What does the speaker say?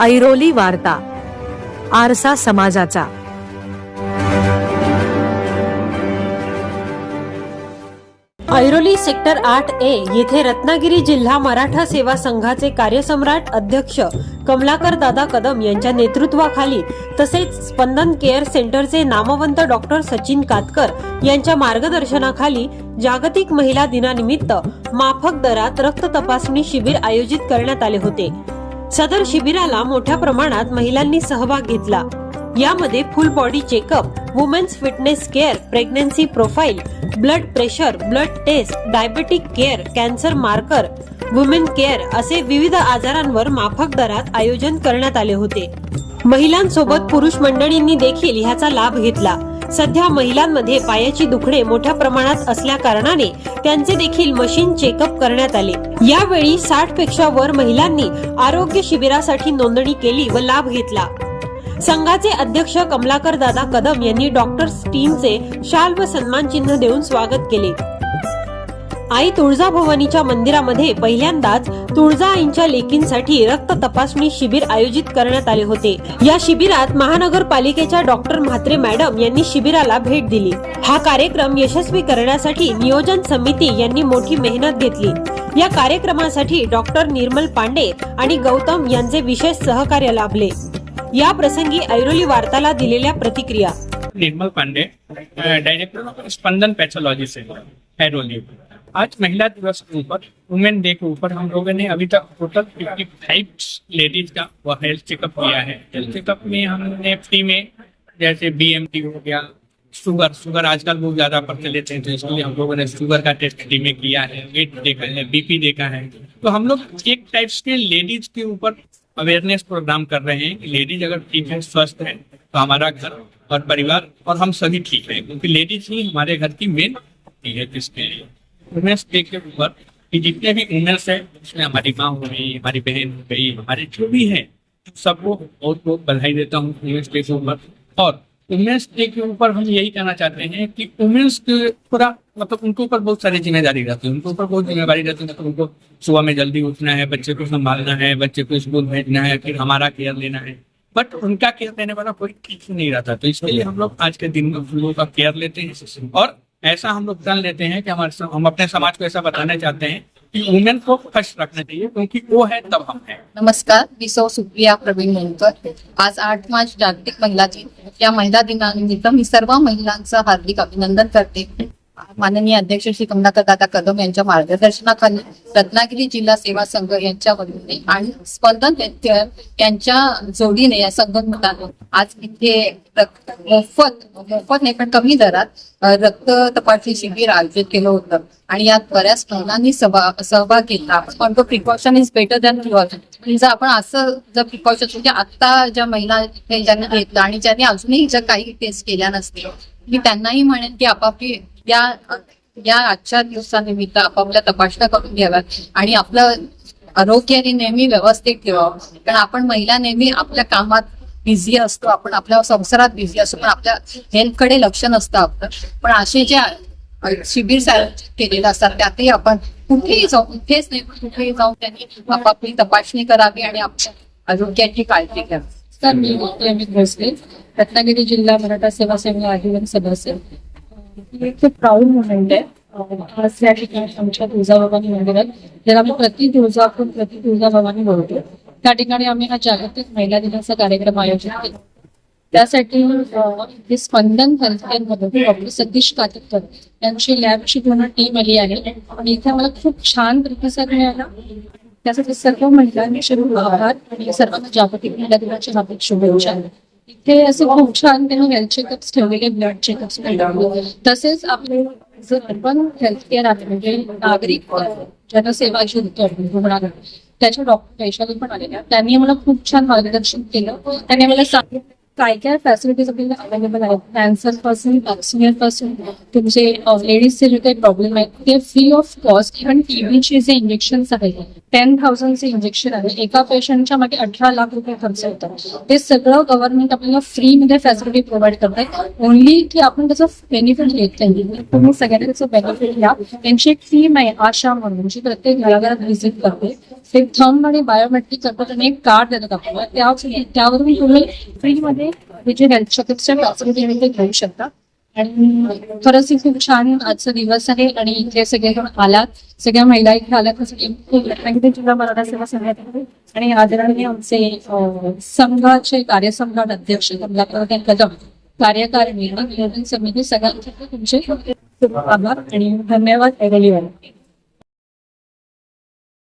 ऐरोली वार्ता आरसा समाजाचा. ऐरोली सेक्टर आठ ए येथे रत्नागिरी जिल्हा मराठा सेवा संघाचे कार्यसम्राट अध्यक्ष कमलाकर दादा कदम यांच्या नेतृत्वाखाली तसेच स्पंदन केअर सेंटरचे नामवंत डॉक्टर सचिन कातकर यांच्या मार्गदर्शनाखाली जागतिक महिला दिनानिमित्त माफक दरात रक्त तपासणी शिबिर आयोजित करण्यात आले होते. सदर शिबिराला मोठ्या प्रमाणात महिलांनी सहभाग घेतला. यामध्ये full body checkup women's fitness care pregnancy profile blood pressure blood test diabetic care cancer marker women care असे विविध आजारांवर माफक दरात आयोजन करण्यात आले होते. महिलांसोबत पुरुष मंडळींनी देखील ह्याचा लाभ घेतला. सध्या महिलांमध्ये पायाची दुखणे मोठ्या प्रमाणात असल्या कारणाने त्यांचे देखील मशीन चेकअप करण्यात आले. यावेळी साठपेक्षा वर महिलांनी आरोग्य शिबिरासाठी नोंदणी केली व लाभ घेतला. संघाचे अध्यक्ष कमलाकर दादा कदम यांनी डॉक्टर्स टीमचे शाल व सन्मान चिन्ह देऊन स्वागत केले. आई तुळजाभवानीच्या मंदिरामध्ये पहिल्यांदाच तुळजाआईंच्या लेकींसाठी रक्त तपासणी शिबिर आयोजित करण्यात आले होते. या शिबिरात महानगरपालिकेच्या डॉक्टर म्हात्रे मॅडम यांनी शिबिराला भेट दिली. हा कार्यक्रम यशस्वी करण्यासाठी नियोजन समिती यांनी मोठी मेहनत घेतली. या कार्यक्रमासाठी डॉक्टर निर्मल पांडे आणि गौतम यांचे विशेष सहकार्य लाभले. या प्रसंगी ऐरोली वार्ताला दिलेल्या प्रतिक्रिया. निर्मल पांडे डायरेक्टर स्पंदन पॅथॉलॉजी से आज महिला दिवस के ऊपर वुमेन डे के ऊपर हम लोगों ने अभी तक टोटल 55 लेडीज़ का वो हेल्थ चेकअप किया है। हेल्थ चेकअप में हमने फ्री में, जैसे बीएमटी हो गया शुगर शुगर आजकल बहुत ज़्यादा प्रचलित है तो इसलिए हम लोगों ने शुगर का टेस्ट फ्री में किया है वेट देखा है बीपी देखा है। तो हम लोग एक टाइप्स के लेडीज़ के ऊपर अवेयरनेस प्रोग्राम कर रहे हैं कि लेडीज़ अगर ठीक है, स्वस्थ है तो हमारा घर और परिवार और हम सभी ठीक है, क्योंकि लेडीज़ ही हमारे घर की मेन है किसके लिए? वुमेन्स डे के ऊपर कि जितने भी वुमेन्स है उसमें हमारी माँ हो गई हमारी बहन हो गई हमारे जो भी है सबको बहुत बहुत बधाई देता हूँ वुमेन्स डे के ऊपर। और वुमेन्स डे के ऊपर हम यही कहना चाहते हैं कि वुमेन्स पूरा मतलब उनके ऊपर बहुत सारी ज़िम्मेदारी रहती है। उनके ऊपर बहुत ज़िम्मेदारी रहती है मतलब उनको सुबह में जल्दी उठना है, बच्चे को संभालना है, बच्चे को स्कूल भेजना है, फिर हमारा केयर लेना है। बट उनका केयर लेने वाला कोई ठीक नहीं रहता। तो इसके लिए हम लोग आज के दिन में उन लोगों का केयर लेते हैं। और ऐसा हम लोग जान लेते हैं कि हमारे हम अपने समाज को ऐसा बताना चाहते हैं कि वुमेन को फ़र्स्ट रखना चाहिए, क्योंकि वो है तब हम है। नमस्कार, मी सौ सुप्रिया प्रवीण मुंडकर आज आठ मार्च जागतिक महिला दिन या महिला दिनानिमित्त मी सर्व महिलांचं हार्दिक अभिनंदन करते माननीय अध्यक्ष श्री कमलाकर दादा कदम यांच्या मार्गदर्शनाखाली रत्नागिरी जिल्हा सेवा संघ यांच्या वतीने आणि स्पंदन यांच्या जोडीने या संघटनाने आज इथे मोफत मोफत नाही पण कमी दरात रक्त तपासणी शिबिर आयोजित केलं होतं. आणि यात बऱ्याच महिलांनी सहभाग घेतला. आपण म्हणतो precaution is better than precaution जर आपण असं जर प्रिकॉशन म्हणजे आता ज्या महिला ज्यांनी घेतलं आणि ज्यांनी अजूनही जर काही टेस्ट केल्या नसतील मी त्यांनाही म्हणेन की आपापली या या आजच्या दिवसानिमित्त आपापल्या तपासण्या करून घ्याव्यात आणि आपलं आरोग्य नेहमी व्यवस्थित ठेवावं. कारण आपण महिला नेहमी आपल्या कामात बिझी असतो आपण आपल्या संसारात बिझी असतो पण आपल्या हेल्थकडे लक्ष नसतं आपलं. पण असे जे शिबिर आयोजित असतात त्यातही आपण कुठेही जाऊन कुठेच नाही पण कुठेही जाऊन त्यांनी आपापली तपासणी करावी आणि आपल्या आरोग्याची काळजी घ्यावी. तर मी भोसले. रत्नागिरी जिल्हा मराठा सेवा संघ आजीवन सदस्य. ही एक खूप प्राऊड मुवमेंट आहे. आज या ठिकाणी आमच्या तुळजाभवानी मंदिरात ज्याला आम्ही प्रति तुळजापूर प्रति तुळजाभवानी बोलतो त्या ठिकाणी आम्ही हा जागतिक महिला दिनाचा कार्यक्रम आयोजित केला. त्यासाठी हे इथे स्पंदन हेल्थकेअरमध्ये डॉक्टर सतीश कातकर यांची लॅबची पूर्ण टीम आली आहे. आणि इथे मला खूप छान प्रतिसाद मिळाला. त्यासाठी सर्व महिलांचे शरीर आभार आणि सर्वांना जागतिक महिला दिनाच्या हार्दिक शुभेच्छा. इथे असे खूप छान त्यांनी हेल्थ चेकअप्स ठेवलेले ब्लड चेकअप्स तसेच आपले जर अर्बन हेल्थ केअर आहे म्हणजे नागरिक ज्यांना सेवा जी रुग्णालय त्याच्या डॉक्टर वैशाली पण आलेल्या त्यांनी मला खूप छान मार्गदर्शन केलं. त्यांनी मला सांगितलं काय काय फॅसिलिटीज आपल्याला अवेलेबल आहेत? कॅन्सरपासून वॅक्सिनियरपासून तुमचे लेडीजचे जे काही प्रॉब्लेम आहेत ते फ्री ऑफ कॉस्ट इव्हन टीबीचे जे इंजेक्शन आहेत टेन थाउजंडचे इंजेक्शन आहे एका पेशंटच्या मागे अठरा लाख रुपये खर्च होतात. ते सगळं गव्हर्नमेंट आपल्याला फ्री मध्ये फॅसिलिटी प्रोव्हाइड करतात ओनली की आपण त्याचा बेनिफिट घेत नाही. तुम्ही सगळ्यांनी त्याचा बेनिफिट घ्या. त्यांची एक टीम आहे आशा म्हणून जी प्रत्येक घराघरात व्हिजिट करते. ते थंब आणि बायोमेट्रिक करतात आणि एक कार्ड देतात आपल्याला. त्या त्यावरून तुम्ही फ्रीमध्ये हे जे हेल्थ चेकअपच्या फॅसिलिटी आहे ते घेऊ शकता. आणि खरंच हे खूप छान आजचा दिवस आहे आणि इथे सगळेजण आलात. सगळ्या महिला इथे आल्यात. त्यासाठी म्हणजे जिल्हा मराठा सेवा संघात आणि आदरणीय आमचे संघाचे कार्यसंघात अध्यक्ष कमलाकर कदम कार्यकारिणी नियोजन समिती सगळ्यांसाठी तुमचे खूप आभार आणि धन्यवाद ऐरलीवाला